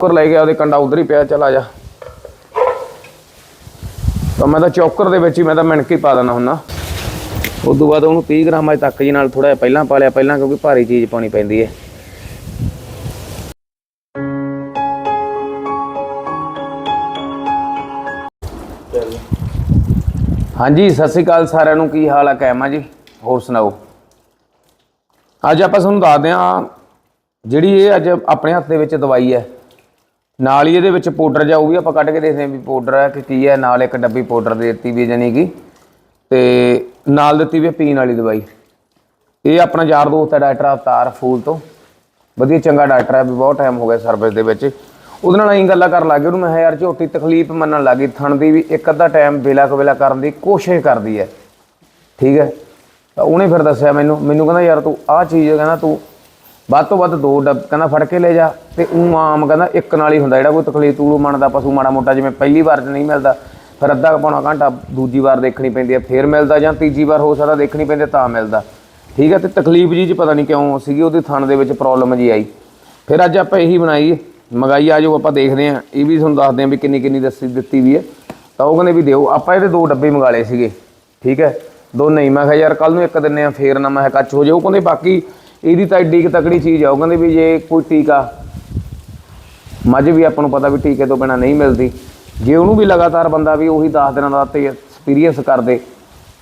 ਚੌਕਰ ਲੈ ਗਿਆ ਉਹਦੇ ਕੰਡਾ ਉਧਰ ਹੀ ਪਿਆ, ਚਲ ਆ ਜਾ। ਤਾਂ ਮੈਂ ਤਾਂ ਚੌਕਰ ਦੇ ਵਿੱਚ ਹੀ, ਮੈਂ ਤਾਂ ਮਿਣਕ ਹੀ ਪਾ ਦੇਣਾ ਹੁੰਦਾ। ਉਸ ਤੋਂ ਬਾਅਦ ਉਹਨੂੰ 30 ਗ੍ਰਾਮ ਅਜ ਤੱਕ ਜੀ ਨਾਲ ਥੋੜਾ ਜਿਹਾ ਪਹਿਲਾਂ ਪਾ ਲਿਆ, ਪਹਿਲਾਂ ਕਿਉਂਕਿ ਭਾਰੀ ਚੀਜ਼ ਪਾਉਣੀ ਪੈਂਦੀ ਹੈ। ਹਾਂਜੀ, ਸਤਿ ਸ਼੍ਰੀ ਅਕਾਲ ਸਾਰਿਆਂ ਨੂੰ, ਕੀ ਹਾਲ ਹੈ ਕੈਮਾ ਜੀ? ਹੋਰ ਸੁਣਾਓ? ਅੱਜ ਆਪਾਂ ਤੁਹਾਨੂੰ ਦੱਸਦੇ ਹਾਂ, ਜਿਹੜੀ ਇਹ ਅੱਜ ਆਪਣੇ ਹੱਥ ਦੇ ਵਿੱਚ ਦਵਾਈ ਹੈ ਨਾਲ ਹੀ ਇਹਦੇ ਵਿੱਚ ਪਾਊਡਰ ਜਾ ਉਹ ਵੀ ਆਪਾਂ ਕੱਢ ਕੇ ਦੇਖਦੇ ਹਾਂ ਵੀ ਪਾਊਡਰ ਹੈ ਕਿ ਕੀ ਹੈ। ਨਾਲ ਇੱਕ ਡੱਬੀ ਪਾਊਡਰ ਦੇ ਦਿੱਤੀ ਵੀ ਜਾਨੀ ਕਿ। ਤੇ ਨਾਲ ਦਿੱਤੀ ਵੀ ਪੀਣ ਵਾਲੀ ਦਵਾਈ। ਇਹ ਆਪਣਾ ਯਾਰ ਦੋਸਤ ਹੈ ਡਾਕਟਰ ਅਵਤਾਰ ਫੂਲ ਤੋਂ। ਵਧੀਆ ਚੰਗਾ ਡਾਕਟਰ ਹੈ ਵੀ ਬਹੁਤ ਟਾਈਮ ਹੋ ਗਿਆ ਸਰਵਿਸ ਦੇ ਵਿੱਚ। ਉਹਦੇ ਨਾਲ ਅਸੀਂ ਗੱਲਾਂ ਕਰਨ ਲੱਗੇ ਉਹਨੂੰ ਮੈਂ ਕਿਹਾ, ਯਾਰ ਝੋਟੀ ਤਕਲੀਫ ਮੰਨਣ ਲੱਗੀ ਥਣ ਦੀ ਵੀ ਇੱਕ ਅੱਧਾ ਟਾਈਮ ਵੇਲਾ ਕਵੇਲਾ ਕਰਨ ਦੀ ਕੋਸ਼ਿਸ਼ ਕਰਦੀ ਹੈ। ਠੀਕ ਹੈ? ਤਾਂ ਉਹਨੇ ਫਿਰ ਦੱਸਿਆ ਮੈਨੂੰ ਮੈਨੂੰ ਕਹਿੰਦਾ, ਯਾਰ ਤੂੰ ਆਹ ਚੀਜ਼ ਕਹਿੰਦਾ ਤੂੰ ਵੱਧ ਤੋਂ ਵੱਧ ਦੋ ਡੱਬ, ਕਹਿੰਦਾ ਫੜ ਕੇ ਲੈ ਜਾ। ਤੇ ਉਹ ਆਮ ਕਹਿੰਦਾ ਇੱਕ ਨਾਲ ਹੀ ਹੁੰਦਾ, ਜਿਹੜਾ ਕੋਈ ਤਕਲੀਫ ਤੂਲੂ ਮੰਨਦਾ, ਪਸ਼ੂ ਮਾੜਾ ਮੋਟਾ ਜਿਵੇਂ ਪਹਿਲੀ ਵਾਰ 'ਚ ਨਹੀਂ ਮਿਲਦਾ, ਫਿਰ ਅੱਧਾ ਕੁ ਪੌਣਾ ਘੰਟਾ ਦੂਜੀ ਵਾਰ ਦੇਖਣੀ ਪੈਂਦੀ ਹੈ, ਫੇਰ ਮਿਲਦਾ ਜਾਂ ਤੀਜੀ ਵਾਰ ਹੋ ਸਕਦਾ ਦੇਖਣੀ ਪੈਂਦੀ ਤਾਂ ਮਿਲਦਾ। ਠੀਕ ਹੈ, ਤੇ ਤਕਲੀਫ ਜੀ 'ਚ ਪਤਾ ਨਹੀਂ ਕਿਉਂ ਸੀਗੀ, ਉਹਦੇ ਥਣ ਦੇ ਵਿੱਚ ਪ੍ਰੋਬਲਮ ਜੀ ਆਈ। ਫਿਰ ਅੱਜ ਆਪਾਂ ਇਹੀ ਬਣਾਈ ਮਗਾਈ ਆ ਜੋ ਆਪਾਂ ਦੇਖਦੇ ਹਾਂ। ਇਹ ਵੀ ਤੁਹਾਨੂੰ ਦੱਸਦੇ ਹਾਂ ਵੀ ਕਿੰਨੀ ਕਿੰਨੀ ਦੱਸੀ ਦਿੱਤੀ ਵੀ ਹੈ। ਤਾਂ ਉਹ ਕਹਿੰਦੇ ਵੀ ਦਿਓ, ਆਪਾਂ ਇਹਦੇ ਦੋ ਡੱਬੇ ਮੰਗਾ ਲਏ ਸੀਗੇ। ਠੀਕ ਹੈ, ਦੋ ਨਹੀਂ, ਮੈਂ ਕਿਹਾ ਯਾਰ ਕੱਲ ਨੂੰ ਇੱਕ ਦਿੰਨੇ ਆ ਫੇਰ ਨਾ ਮੈਂ ਕਿਹਾ ਕੱਚ ਹੋ ਜਾਏ। ਉਹ ਕਹਿੰਦੇ ਬਾਕੀ ਇਹਦੀ ਤਾਂ ਐਡੀ ਤਕੜੀ ਚੀਜ਼ ਆ, ਉਹ ਕਹਿੰਦੇ ਵੀ ਜੇ ਕੋਈ ਟੀਕਾ, ਮੱਝ ਵੀ ਆਪਾਂ ਨੂੰ ਪਤਾ ਵੀ ਟੀਕੇ ਤੋਂ ਬਿਨਾ ਨਹੀਂ ਮਿਲਦੀ। ਜੇ ਉਹਨੂੰ ਵੀ ਲਗਾਤਾਰ ਬੰਦਾ ਵੀ ਉਹੀ 10 ਦਿਨਾਂ ਦਾ ਤੇ ਐਕਸਪੀਰੀਅੰਸ ਕਰਦੇ,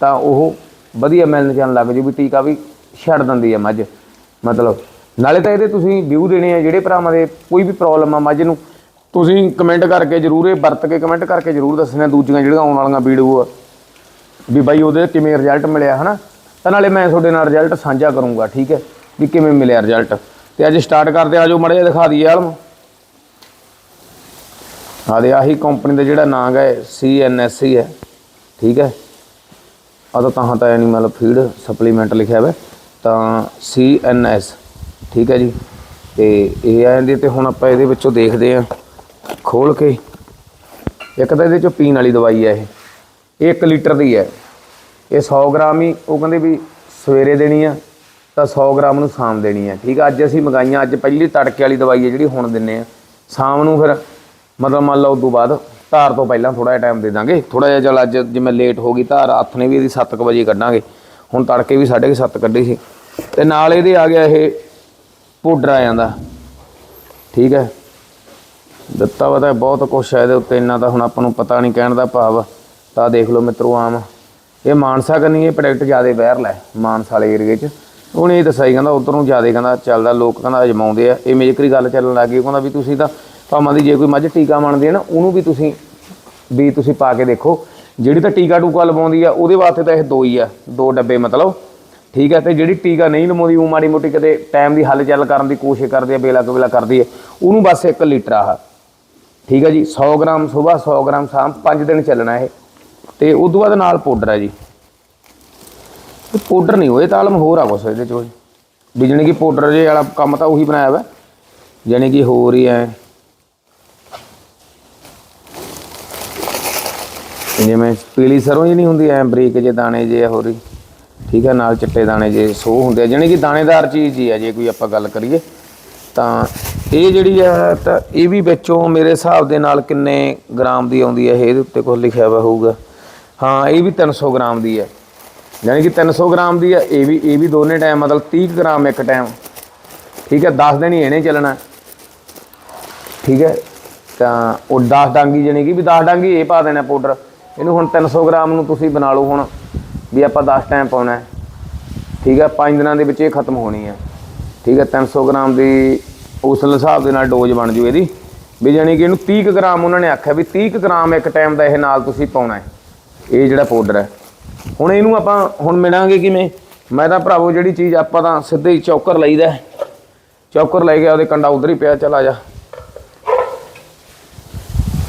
ਤਾਂ ਉਹ ਵਧੀਆ ਮਿਲਣ ਜਾਣ ਲੱਗ ਜੂ ਵੀ ਟੀਕਾ ਵੀ ਛੱਡ ਦਿੰਦੀ ਆ ਮੱਝ। ਮਤਲਬ, ਨਾਲੇ ਤਾਂ ਇਹਦੇ ਤੁਸੀਂ ਵਿਊ ਦੇਣੇ ਆ, ਜਿਹੜੇ ਭਰਾਵਾਂ ਦੇ ਕੋਈ ਵੀ ਪ੍ਰੋਬਲਮ ਆ ਮੱਝ ਨੂੰ, ਤੁਸੀਂ ਕਮੈਂਟ ਕਰਕੇ ਜਰੂਰ ਇਹ ਵਰਤ ਕੇ ਕਮੈਂਟ ਕਰਕੇ ਜਰੂਰ ਦੱਸਣਾ ਦੂਜੀਆਂ ਜਿਹੜੀਆਂ ਆਉਣ ਵਾਲੀਆਂ ਵੀਡੀਓ ਆ, ਵੀ ਬਾਈ ਉਹਦੇ ਕਿਵੇਂ ਰਿਜ਼ਲਟ ਮਿਲਿਆ, ਹਨਾ? ਤਾਂ ਨਾਲੇ ਮੈਂ ਤੁਹਾਡੇ ਨਾਲ ਰਿਜ਼ਲਟ ਸਾਂਝਾ ਕਰੂੰਗਾ, ਠੀਕ ਹੈ? ਵੀ ਕਿਵੇਂ ਮਿਲਿਆ ਰਿਜ਼ਲਟ ਤੇ ਅੱਜ ਸਟਾਰਟ ਕਰਦੇ ਆ ਜੋ ਮੜੇ ਜਿਹਾ ਦਿਖਾ ਦਈਏ ਆਲਮ। ਆ ਦੇ ਆਹੀ ਕੰਪਨੀ ਦਾ ਜਿਹੜਾ ਨਾਮ ਹੈ CNSC ਹੈ। ਠੀਕ ਹੈ? ਆ ਤਾਂ ਤਾਂ ਤਾਂ ਐਨੀਮਲ ਫੀਡ ਸਪਲੀਮੈਂਟ ਲਿਖਿਆ ਹੋਇਆ ਤਾਂ CNS ਠੀਕ ਹੈ ਜੀ? ਤੇ ਇਹ ਆ ਜਾਂਦੀ ਹੈ ਤੇ ਹੁਣ ਆਪਾਂ ਇਹਦੇ ਵਿੱਚੋਂ ਦੇਖਦੇ ਆ ਖੋਲ ਕੇ। ਇੱਕ ਤਾਂ ਇਹਦੇ ਚੋਂ ਪੀਣ ਵਾਲੀ ਦਵਾਈ ਹੈ ਇਹ। 1 ਲੀਟਰ ਦੀ ਹੈ। ਇਹ 100 ਗ੍ਰਾਮ ਹੀ, ਉਹ ਕਹਿੰਦੇ ਵੀ ਸਵੇਰੇ ਦੇਣੀ ਆ। ਤਾਂ 100 ਗ੍ਰਾਮ ਨੂੰ ਸ਼ਾਮ ਦੇਣੀ ਹੈ। ਠੀਕ ਆ, ਅੱਜ ਅਸੀਂ ਮੰਗਾਈਆਂ, ਅੱਜ ਪਹਿਲੀ ਤੜਕੇ ਵਾਲੀ ਦਵਾਈ ਹੈ ਜਿਹੜੀ ਹੁਣ ਦਿੰਨੇ ਆ। ਸ਼ਾਮ ਨੂੰ ਫਿਰ ਮਤਲਬ ਮੰਨ ਲਓ ਤੋਂ ਬਾਅਦ ਧਾਰ ਤੋਂ ਪਹਿਲਾਂ ਥੋੜਾ ਜਿਹਾ ਟਾਈਮ ਦੇ ਦਾਂਗੇ। ਥੋੜਾ ਜਿਹਾ ਚਲ ਅੱਜ ਜਿਵੇਂ ਲੇਟ ਹੋ ਗਈ ਧਾਰ, ਹੱਥ ਨੇ ਵੀ ਇਹਦੀ 7 ਵਜੇ ਕੱਢਾਂਗੇ। ਹੁਣ ਤੜਕੇ ਵੀ 7:30 ਕੱਢੀ ਸੀ। ਤੇ ਨਾਲ ਇਹਦੇ ਆ ਗਿਆ ਇਹ ਪਾਊਡਰ ਆ ਜਾਂਦਾ। ਠੀਕ ਹੈ। ਦਿੱਤਾ ਵਾ ਤਾਂ ਬਹੁਤ ਕੁਛ ਹੈ ਇਹਦੇ ਉੱਤੇ, ਇੰਨਾ ਤਾਂ ਹੁਣ ਆਪਾਂ ਨੂੰ ਪਤਾ ਨਹੀਂ ਕਹਿਣ ਦਾ ਭਾਵ। ਤਾਂ ਦੇਖ ਲਓ ਮਿੱਤਰੋ ਆਮ। ਇਹ ਮਾਨਸਾ ਕਰਨੀ ਇਹ ਪ੍ਰੋਡਕਟ ਜ਼ਿਆਦਾ ਵਾਇਰਲ ਹੈ, ਮਾਨਸਾ ਵਾਲੇ ਏਰੀਏ 'ਚ। ਉਹਨੇ ਇਹ ਦੱਸਿਆ ਸੀ, ਕਹਿੰਦਾ ਉਧਰ ਨੂੰ ਜ਼ਿਆਦਾ ਕਹਿੰਦਾ ਚੱਲਦਾ ਲੋਕ ਕਹਿੰਦਾ ਅਜਮਾਉਂਦੇ ਆ। ਇਹ ਮੇਜਕਰੀ ਗੱਲ ਚੱਲਣ ਲੱਗ ਗਈ ਉਹ ਕਹਿੰਦਾ ਵੀ ਤੁਸੀਂ ਤਾਂ ਭਾਵਾਂ ਦੀ ਜੇ ਕੋਈ ਮੱਝ ਟੀਕਾ ਮੰਨਦੀ ਹੈ ਨਾ ਉਹਨੂੰ ਵੀ ਤੁਸੀਂ ਵੀ ਤੁਸੀਂ ਪਾ ਕੇ ਦੇਖੋ। ਜਿਹੜੀ ਤਾਂ ਟੀਕਾ ਟੂਕਾ ਲਵਾਉਂਦੀ ਆ ਉਹਦੇ ਵਾਸਤੇ ਤਾਂ ਇਹ ਦੋ ਹੀ ਆ ਦੋ ਡੱਬੇ ਮਤਲਬ। ਠੀਕ ਹੈ ਤੇ ਜਿਹੜੀ ਟੀਕਾ ਨਹੀਂ ਲਵਾਉਂਦੀ ਉਹ ਮਾੜੀ ਮੋਟੀ ਕਦੇ ਟਾਈਮ ਦੀ ਹੱਲ ਚੱਲ ਕਰਨ ਦੀ ਕੋਸ਼ਿਸ਼ ਕਰਦੀ ਹੈ ਬੇਲਾ ਕਬੇਲਾ ਕਰਦੀ ਹੈ ਉਹਨੂੰ ਬਸ 1 ਲੀਟਰ ਆਹ। ਠੀਕ ਹੈ ਜੀ 100 ਗ੍ਰਾਮ ਸਵੇਰ 100 ਗ੍ਰਾਮ ਸ਼ਾਮ 5 ਦਿਨ ਚੱਲਣਾ ਇਹ। ਤੇ ਉਸ ਤੋਂ ਬਾਅਦ ਨਾਲ ਪਾਊਡਰ ਹੈ ਜੀ। ਪਾਊਡਰ ਨਹੀਂ ਹੋਏ ਤਾਂ ਆਲਮ ਹੋਰ ਆ ਕੁਛ ਇਹਦੇ ਚ ਵੀ ਜਾਣੀ ਕਿ ਪਾਊਡਰ ਜੇ ਵਾਲਾ ਕੰਮ ਤਾਂ ਉਹੀ ਬਣਾਇਆ ਵਾ। ਜਾਣੀ ਕਿ ਹੋਰ ਹੀ ਐ। ਜਿਵੇਂ ਪੀਲੀ ਸਰੋਂ ਜੀ ਨਹੀਂ ਹੁੰਦੀ, ਐ ਬਰੀਕ ਜੇ ਦਾਣੇ ਜੇ ਹੋਰ ਹੀ। ਠੀਕ ਹੈ ਨਾਲ ਚਿੱਟੇ ਦਾਣੇ ਜੇ ਸੋ ਹੁੰਦੇ ਆ। ਜਾਣੀ ਕਿ ਦਾਣੇਦਾਰ ਚੀਜ਼ ਹੀ ਆ, ਜੇ ਕੋਈ ਆਪਾਂ ਗੱਲ ਕਰੀਏ। ਤਾਂ ਇਹ ਜਿਹੜੀ ਆ, ਤਾਂ ਇਹ ਵੀ ਵਿੱਚੋਂ ਮੇਰੇ ਹਿਸਾਬ ਦੇ ਨਾਲ ਕਿੰਨੇ ਗ੍ਰਾਮ ਦੀ ਆਉਂਦੀ ਹੈ ਇਹਦੇ ਉੱਤੇ ਕੁਝ ਲਿਖਿਆ ਹੋਇਆ ਹੋਊਗਾ। ਹਾਂ, ਇਹ ਵੀ 300 ਗ੍ਰਾਮ ਦੀ ਹੈ ਯਾਨੀ ਕਿ 300 ਗ੍ਰਾਮ ਦੀ ਆ, ਇਹ ਵੀ ਇਹ ਵੀ ਦੋਨੇ ਟਾਈਮ ਮਤਲਬ 30 ਗ੍ਰਾਮ ਇੱਕ ਟਾਈਮ ਠੀਕ ਹੈ 10 ਦਿਨ ਹੀ ਇਹਨੇ ਚੱਲਣਾ। ਠੀਕ ਹੈ, ਤਾਂ ਉਹ 10 ਡਾਂਗੀ ਜਾਣੀ ਕਿ ਵੀ 10 ਡਾਂਗੀ ਇਹ ਪਾ ਦੇਣਾ ਪਾਊਡਰ ਇਹਨੂੰ ਹੁਣ 300 ਗ੍ਰਾਮ ਨੂੰ ਤੁਸੀਂ ਬਣਾ ਲਓ ਹੁਣ, ਵੀ ਆਪਾਂ 10 ਟਾਈਮ ਪਾਉਣਾ ਠੀਕ ਹੈ 5 ਦਿਨਾਂ ਦੇ ਵਿੱਚ ਇਹ ਖਤਮ ਹੋਣੀ ਹੈ। ਠੀਕ ਹੈ 300 ਗ੍ਰਾਮ ਦੀ ਉਸ ਹਿਸਾਬ ਦੇ ਨਾਲ ਡੋਜ਼ ਬਣ ਜੂ ਇਹਦੀ। ਵੀ ਜਾਣੀ ਕਿ ਇਹਨੂੰ 30 ਕੁ ਗ੍ਰਾਮ ਉਹਨਾਂ ਨੇ ਆਖਿਆ ਵੀ 30 ਕੁ ਗ੍ਰਾਮ ਇੱਕ ਟਾਈਮ ਦਾ ਇਹ ਨਾਲ ਤੁਸੀਂ ਪਾਉਣਾ ਹੈ। ਇਹ ਜਿਹੜਾ ਪਾਊਡਰ ਹੈ। ਹੁਣ ਇਹਨੂੰ ਆਪਾਂ ਹੁਣ ਮਿਲਾਂਗੇ ਕਿਵੇਂ? ਮੈਂ ਤਾਂ ਭਰਾਵੋ ਜਿਹੜੀ ਚੀਜ਼ ਆਪਾਂ ਤਾਂ ਸਿੱਧੇ ਹੀ ਚੌਕਰ ਲਈਦਾ ਚੌਕਰ ਲੈ ਗਿਆ ਉਹਦੇ ਕੰਡਾ ਉਧਰ ਹੀ ਪਿਆ, ਚਲਾ ਜਾ।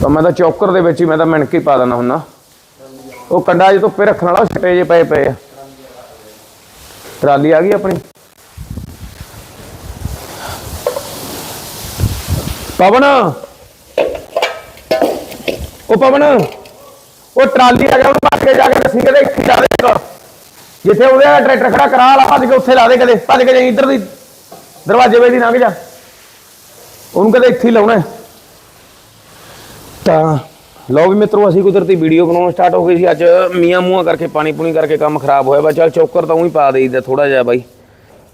ਤਾਂ ਮੈਂ ਤਾਂ ਚੌਕਰ ਦੇ ਵਿੱਚ ਹੀ ਮੈਂ ਤਾਂ ਮਿਣਕ ਪਾ ਦੇਣਾ ਹੁੰਨਾ ਉਹ ਕੰਡਾ ਜੇ ਧੁੱਪੇ ਰੱਖਣ ਵਾਲਾ ਛਟੇ ਜੇ ਪਏ ਪਏ ਆ। ਟਰਾਲੀ ਆ ਗਈ ਆਪਣੀ। ਪਵਨ! ਉਹ ਪਵਨ! ਉਹ ਟਰਾਲੀ ਆ ਗਿਆ ਉਹਨੂੰ ਜਾ ਕੇ ਦੱਸੀ ਕਦੇ ਇੱਥੇ ਲਾ ਦੇ ਜਿੱਥੇ ਉਹਦੇ ਟਰੈਕਟਰ ਖੜਾ ਕਰਾ ਲਾ ਭੱਜ ਕੇ ਉੱਥੇ ਲਾ ਦੇ ਕਦੇ, ਭੱਜ ਕੇ ਇੱਧਰ ਦੀ, ਦਰਵਾਜ਼ੇ ਵੇ ਦੀ ਲੰਘ ਜਾ। ਉਹਨੂੰ ਕਦੇ ਇੱਥੇ ਲਾਉਣਾ ਤਾਂ, ਲਓ ਵੀ ਮਿੱਤਰੋ, ਅਸੀਂ ਕੁਦਰਤੀ ਵੀਡੀਓ ਬਣਾਉਣਾ ਸਟਾਰਟ ਹੋ ਗਈ ਸੀ। ਅੱਜ ਮੀਆਂ ਮੂੰਹਾਂ ਕਰਕੇ, ਪਾਣੀ ਪੂਣੀ ਕਰਕੇ ਕੰਮ ਖਰਾਬ ਹੋਇਆ ਵਾ। ਚੱਲ ਚੌਕਰ ਤਾਂ ਉਹੀ ਪਾ ਦੇਈਦਾ ਥੋੜਾ ਜਿਹਾ ਬਾਈ।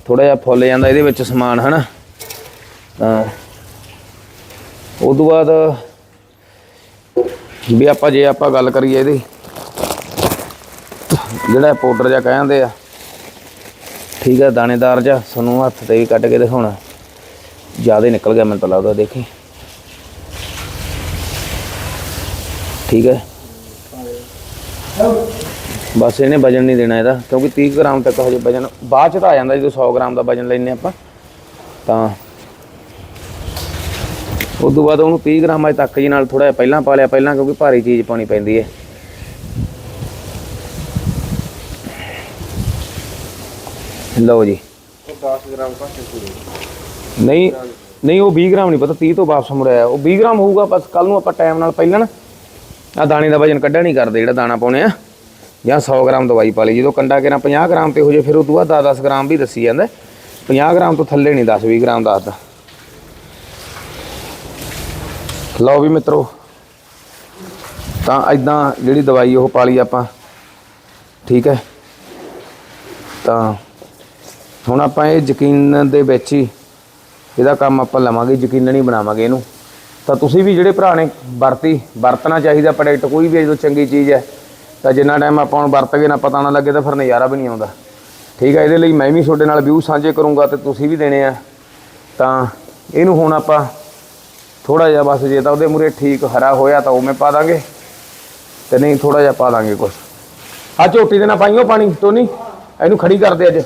ਥੋੜਾ ਜਿਹਾ ਫੁੱਲ ਜਾਂਦਾ ਇਹਦੇ ਵਿੱਚ ਸਮਾਨ, ਹਨਾ? ਤਾਂ, ਉਦੋਂ ਬਾਅਦ ਵੀ ਆਪਾਂ ਜੇ ਆਪਾਂ ਗੱਲ ਕਰੀਏ ਇਹਦੀ ਜਿਹੜਾ ਪਾਊਡਰ ਜਿਹਾ ਕਹਿੰਦੇ ਆ। ਠੀਕ ਆ, ਦਾਣੇਦਾਰ ਜਿਹਾ ਤੁਹਾਨੂੰ ਹੱਥ ਤੇ ਵੀ ਕੱਢ ਕੇ ਦਿਖਾਉਣਾ। ਜ਼ਿਆਦਾ ਨਿਕਲ ਗਿਆ ਮੈਨੂੰ ਤਾਂ ਲੱਗਦਾ, ਦੇਖੀ। ਠੀਕ ਹੈ ਬਸ ਇਹਨੇ ਵਜਨ ਨਹੀਂ ਦੇਣਾ ਇਹਦਾ, ਕਿਉਂਕਿ 30 ਗ੍ਰਾਮ ਤੱਕ ਹਜੇ ਵਜਨ, ਬਾਅਦ ਚ ਤਾਂ ਆ ਜਾਂਦਾ, ਜਦੋਂ 100 ਗ੍ਰਾਮ ਦਾ ਵਜਨ ਲੈਨੇ ਆਪਾਂ। ਤਾਂ ਉਸ ਤੋਂ ਬਾਅਦ ਉਹਨੂੰ 30 ਗ੍ਰਾਮ ਅਜੇ ਤੱਕ ਜੀ ਨਾਲ ਥੋੜਾ ਜਿਹਾ ਪਹਿਲਾਂ ਪਾ ਲਿਆ, ਪਹਿਲਾਂ ਕਿਉਂਕਿ ਭਾਰੀ ਚੀਜ਼ ਪਾਉਣੀ ਪੈਂਦੀ ਹੈ। ਲਓ ਜੀ। 10 ਗ੍ਰਾਮ ਘੱਟ ਪੂਰੀ ਨਹੀਂ ਨਹੀਂ, ਉਹ 20 ਗ੍ਰਾਮ ਨਹੀਂ ਪਤਾ 30 ਤੋਂ ਵਾਪਸ ਮੁੜਿਆ ਉਹ 20 ਗ੍ਰਾਮ ਹੋਊਗਾ, ਬਸ ਕੱਲ ਨੂੰ ਆਪਾਂ ਟਾਈਮ ਨਾਲ ਪਹਿਲਾਂ ਨਾ ਆ ਦਾਣੇ ਦਾ ਵਜਨ ਕੱਢਿਆ ਨਹੀਂ ਕਰਦੇ, ਜਿਹੜਾ ਦਾਣਾ ਪਾਉਣੇ ਆ। ਜਾਂ 100 ਗ੍ਰਾਮ ਦਵਾਈ ਪਾ ਲਈ। ਜਦੋਂ ਕੰਡਾ ਕੇ 50 ਗ੍ਰਾਮ ਤੇ ਹੋ ਜੇ ਫਿਰ ਉਹ ਤੋਂ ਬਾਅਦ 10 ਗ੍ਰਾਮ ਵੀ ਦੱਸੀ ਜਾਂਦਾ। 50 ਗ੍ਰਾਮ ਤੋਂ ਥੱਲੇ ਨਹੀਂ 10-20 ਗ੍ਰਾਮ ਦੱਸਦਾ ਲਓ ਵੀ ਮਿੱਤਰੋ, ਤਾਂ ਇਦਾਂ ਜਿਹੜੀ ਦਵਾਈ ਉਹ ਪਾ ਲਈ ਆਪਾਂ। ਠੀਕ ਹੈ। ਤਾਂ ਹੁਣ ਆਪਾਂ ਇਹ ਯਕੀਨ ਦੇ ਵਿੱਚ ਹੀ ਇਹਦਾ ਕੰਮ ਆਪਾਂ ਲਵਾਂਗੇ ਯਕੀਨਨ ਹੀ ਬਣਾਵਾਂਗੇ ਇਹਨੂੰ। ਤਾਂ ਤੁਸੀਂ ਵੀ ਜਿਹੜੇ ਭਰਾ ਨੇ ਵਰਤੀ, ਵਰਤਣਾ ਚਾਹੀਦਾ ਪ੍ਰੋਡਕਟ, ਕੋਈ ਵੀ ਜਦੋਂ ਚੰਗੀ ਚੀਜ਼ ਹੈ, ਤਾਂ ਜਿੰਨਾ ਟਾਈਮ ਆਪਾਂ ਹੁਣ ਵਰਤ ਕੇ ਨਾ, ਪਤਾ ਨਾ ਲੱਗੇ ਤਾਂ ਫਿਰ ਨਜ਼ਾਰਾ ਵੀ ਨਹੀਂ ਆਉਂਦਾ। ਠੀਕ ਹੈ, ਇਹਦੇ ਲਈ ਮੈਂ ਵੀ ਤੁਹਾਡੇ ਨਾਲ ਵਿਊ ਸਾਂਝੇ ਕਰੂੰਗਾ ਤੇ ਤੁਸੀਂ ਵੀ ਦੇਣੇ ਆ। ਤਾਂ ਇਹਨੂੰ ਹੁਣ ਆਪਾਂ ਥੋੜਾ ਜਿਹਾ ਬਸ ਜੇ ਤਾਂ ਉਹਦੇ ਮੂਰੇ ਠੀਕ ਹਰਾ ਹੋਇਆ ਤਾਂ ਉਵੇਂ ਪਾ ਦਾਂਗੇ, ਤੇ ਨਹੀਂ ਥੋੜਾ ਜਿਹਾ ਪਾ ਦਾਂਗੇ ਕੁਛ। ਆ ਝੋਟੀ ਦੇ ਨਾਲ ਪਾਈਓ ਪਾਣੀ ਟੋਨੀ ਇਹਨੂੰ ਖੜੀ ਕਰਦੇ ਅੱਜ।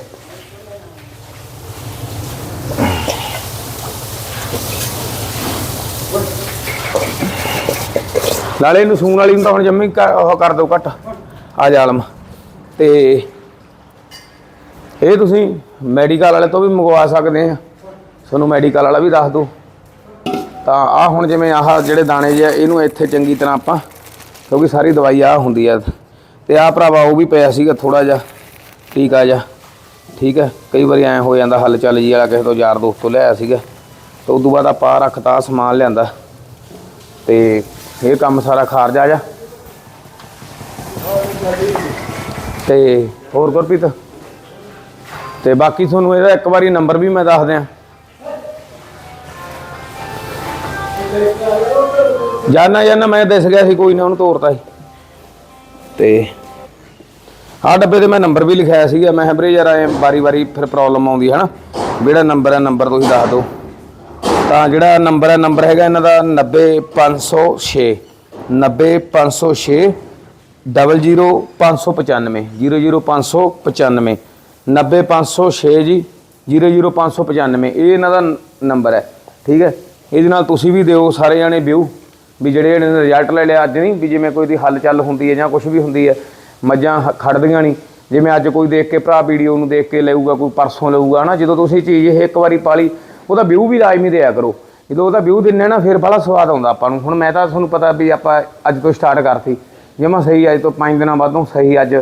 ਨਾਲੇ ਇਹਨੂੰ ਸੂਣ ਵਾਲੀ ਨੂੰ ਤਾਂ ਹੁਣ ਜੰਮੀ ਉਹ ਕਰ ਦਿਓ ਘੱਟ। ਆ ਜਾਲਮ ਤੇ ਇਹ ਤੁਸੀਂ ਮੈਡੀਕਲ ਵਾਲੇ ਤੋਂ ਵੀ ਮੰਗਵਾ ਸਕਦੇ ਆ। ਤੁਹਾਨੂੰ ਮੈਡੀਕਲ ਵਾਲਾ ਵੀ ਦੱਸ ਦੋ। ਤਾਂ ਆ ਹੁਣ ਜਿਵੇਂ ਆਹ ਜਿਹੜੇ ਦਾਣੇ ਜਿਹੇ ਆ, ਇਹਨੂੰ ਇੱਥੇ ਚੰਗੀ ਤਰ੍ਹਾਂ ਆਪਾਂ, ਕਿਉਂਕਿ ਸਾਰੀ ਦਵਾਈ ਆ ਹੁੰਦੀ ਆ। ਤੇ ਆ ਭਰਾਵਾ ਉਹ ਵੀ ਪਿਆ ਸੀਗਾ ਥੋੜਾ ਜਿਹਾ ਟੀਕਾ ਜਿਹਾ ਠੀਕ ਹੈ ਕਈ ਵਾਰੀ ਐ ਹੋ ਜਾਂਦਾ ਹੱਲ ਚੱਲ ਜੀ ਵਾਲਾ ਕਿਸੇ ਤੋਂ ਯਾਰ ਦੋਸਤ ਤੋਂ ਲਿਆਇਆ ਸੀਗਾ। ਤੇ ਤੋਂ ਬਾਅਦ ਆਪਾਂ ਆਹ ਰੱਖਤਾ ਆਹ ਸਮਾਨ ਲਿਆਂਦਾ। ਤੇ ਇਹ ਕੰਮ ਸਾਰਾ ਖਾਰਜ ਆ ਜਾ। ਤੇ ਹੋਰ ਗੁਰਪ੍ਰੀਤ? ਤੇ ਬਾਕੀ ਤੁਹਾਨੂੰ ਇਹਦਾ ਇੱਕ ਵਾਰੀ ਨੰਬਰ ਵੀ ਮੈਂ ਦੱਸ ਦਿਆਂ। ਜਾਨਾ ਜਾਨਾ ਮੈਂ ਦਿਸ ਗਿਆ ਸੀ, ਕੋਈ ਨਾ ਉਹਨੂੰ ਤੋਰਤਾ ਸੀ। ਤੇ ਆਹ ਡੱਬੇ ਤੇ ਮੈਂ ਨੰਬਰ ਵੀ ਲਿਖਾਇਆ ਸੀਗਾ। ਮੈਂ ਕਿਹਾ ਵੀਰੇ ਯਾਰ ਐ ਵਾਰੀ ਵਾਰੀ ਫਿਰ ਪ੍ਰੋਬਲਮ ਆਉਂਦੀ ਹੈ ਨਾ। ਜਿਹੜਾ ਨੰਬਰ ਹੈ ਨੰਬਰ ਤੁਸੀਂ ਦੱਸ ਦਿਓ। ਤਾਂ ਜਿਹੜਾ ਨੰਬਰ ਹੈ, ਨੰਬਰ ਹੈਗਾ ਇਹਨਾਂ ਦਾ 90506 90506 00595 00595 90506 ਜੀ 00595 ਇਹ ਇਹਨਾਂ ਦਾ ਨੰਬਰ ਹੈ, ਠੀਕ ਹੈ? ਇਹਦੇ ਨਾਲ ਤੁਸੀਂ ਵੀ ਦਿਓ, ਸਾਰੇ ਜਾਣੇ ਵਿਊ, ਵੀ ਜਿਹੜੇ ਜਿਹੜੇ ਨੇ ਰਿਜ਼ਲਟ ਲੈ ਲਿਆ ਅੱਜ ਨਹੀਂ, ਵੀ ਜਿਵੇਂ ਕੋਈ ਦੀ ਹੱਲ ਚੱਲ ਹੁੰਦੀ ਹੈ ਜਾਂ ਕੁਝ ਵੀ ਹੁੰਦੀ ਹੈ, ਮੱਝਾਂ ਹ- ਖੜਦੀਆਂ ਨਹੀਂ, ਜਿਵੇਂ ਅੱਜ ਕੋਈ ਦੇਖ ਕੇ ਭਰਾ ਵੀਡੀਓ ਨੂੰ ਦੇਖ ਕੇ ਲਊਗਾ, ਕੋਈ ਪਰਸੋਂ ਲਊਗਾ ਨਾ ਜਦੋਂ ਤੁਸੀਂ ਚੀਜ਼ ਇਹ ਇੱਕ ਵਾਰੀ ਪਾਲੀ ਉਹਦਾ ਵਿਊ ਵੀ ਲਾਜ਼ਮੀ ਦਿਆ ਕਰੋ। ਜਦੋਂ ਉਹਦਾ ਵਿਊ ਦਿੰਨੇ ਨਾ, ਫਿਰ ਬੜਾ ਸਵਾਦ ਆਉਂਦਾ ਆਪਾਂ ਨੂੰ। ਹੁਣ ਮੈਂ ਤਾਂ ਤੁਹਾਨੂੰ ਪਤਾ ਵੀ ਆਪਾਂ ਅੱਜ ਤੋਂ ਸਟਾਰਟ ਕਰਤੀ। ਜਮਾ ਸਹੀ ਅੱਜ ਤੋਂ 5 ਦਿਨਾਂ ਬਾਅਦੋਂ ਸਹੀ ਅੱਜ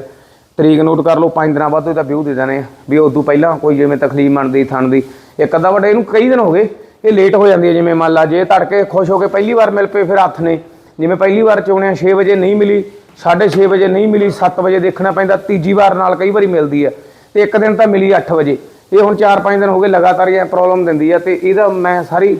ਤਰੀਕ ਨੋਟ ਕਰ ਲਓ 5 ਦਿਨਾਂ ਬਾਅਦ ਇਹਦਾ ਵਿਊ ਦੇ ਦੇਣੇ ਆ। ਵੀ ਉਦੋਂ ਪਹਿਲਾਂ ਕੋਈ ਜਿਵੇਂ ਤਕਲੀਫ ਮੰਨਦੀ ਥਣ ਦੀ ਇੱਕ ਅੱਧਾ ਵੱਡਾ ਇਹਨੂੰ ਕਈ ਦਿਨ ਹੋ ਗਏ, ਇਹ ਲੇਟ ਹੋ ਜਾਂਦੀ ਹੈ ਜਿਵੇਂ ਮੰਨ ਲਾ ਜੇ ਤੜਕੇ ਖੁਸ਼ ਹੋ ਕੇ ਪਹਿਲੀ ਵਾਰ ਮਿਲ ਪਏ, ਫਿਰ ਹੱਥ ਨੇ। ਜਿਵੇਂ ਪਹਿਲੀ ਵਾਰ ਚੋਣਿਆ 6 ਵਜੇ ਨਹੀਂ ਮਿਲੀ 6:30 ਵਜੇ ਨਹੀਂ ਮਿਲੀ 7 ਵਜੇ ਦੇਖਣਾ ਪੈਂਦਾ, ਤੀਜੀ ਵਾਰ ਨਾਲ ਕਈ ਵਾਰੀ ਮਿਲਦੀ ਹੈ। ਤੇ ਇੱਕ ਦਿਨ ਤਾਂ ਮਿਲੀ 8 ਵਜੇ। ਇਹ ਹੁਣ 4-5 ਦਿਨ ਹੋ ਗਏ ਲਗਾਤਾਰ ਇਹ ਪ੍ਰੋਬਲਮ ਦਿੰਦੀ ਆ ਤੇ ਇਹਦਾ ਮੈਂ ਸਾਰੀ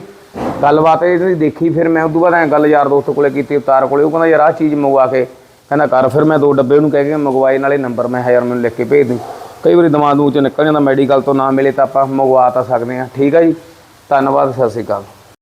ਗੱਲਬਾਤ ਇਹਦੀ ਦੇਖੀ, ਫਿਰ ਮੈਂ ਉਦੋਂ ਬਾਅਦ ਐ ਗੱਲ ਯਾਰ ਦੋਸਤ ਕੋਲੇ ਕੀਤੀ, ਉਤਾਰ ਕੋਲੇ, ਉਹ ਕਹਿੰਦਾ ਯਾਰ ਆਹ ਚੀਜ਼ ਮੰਗਵਾ ਕੇ, ਕਹਿੰਦਾ ਕਰ, ਫਿਰ ਮੈਂ ਦੋ ਡੱਬੇ ਉਹਨੂੰ ਕਹਿ ਕੇ ਮੰਗਵਾਏ, ਨਾਲੇ ਨੰਬਰ ਮੈਂ ਕਿਹਾ ਯਾਰ ਮੈਨੂੰ ਲਿਖ ਕੇ ਭੇਜ ਦੂੰ। ਕਈ ਵਾਰੀ ਦਿਮਾਗ ਨੂੰ 'ਚੋਂ ਨਿਕਲ ਜਾਂਦਾ ਮੈਡੀਕਲ ਤੋਂ ਨਾ ਮਿਲੇ ਤਾਂ ਆਪਾਂ ਮੰਗਵਾ ਤਾਂ ਸਕਦੇ ਹਾਂ। ਠੀਕ ਆ ਜੀ, ਧੰਨਵਾਦ, ਸਤਿ ਸ਼੍ਰੀ ਅਕਾਲ।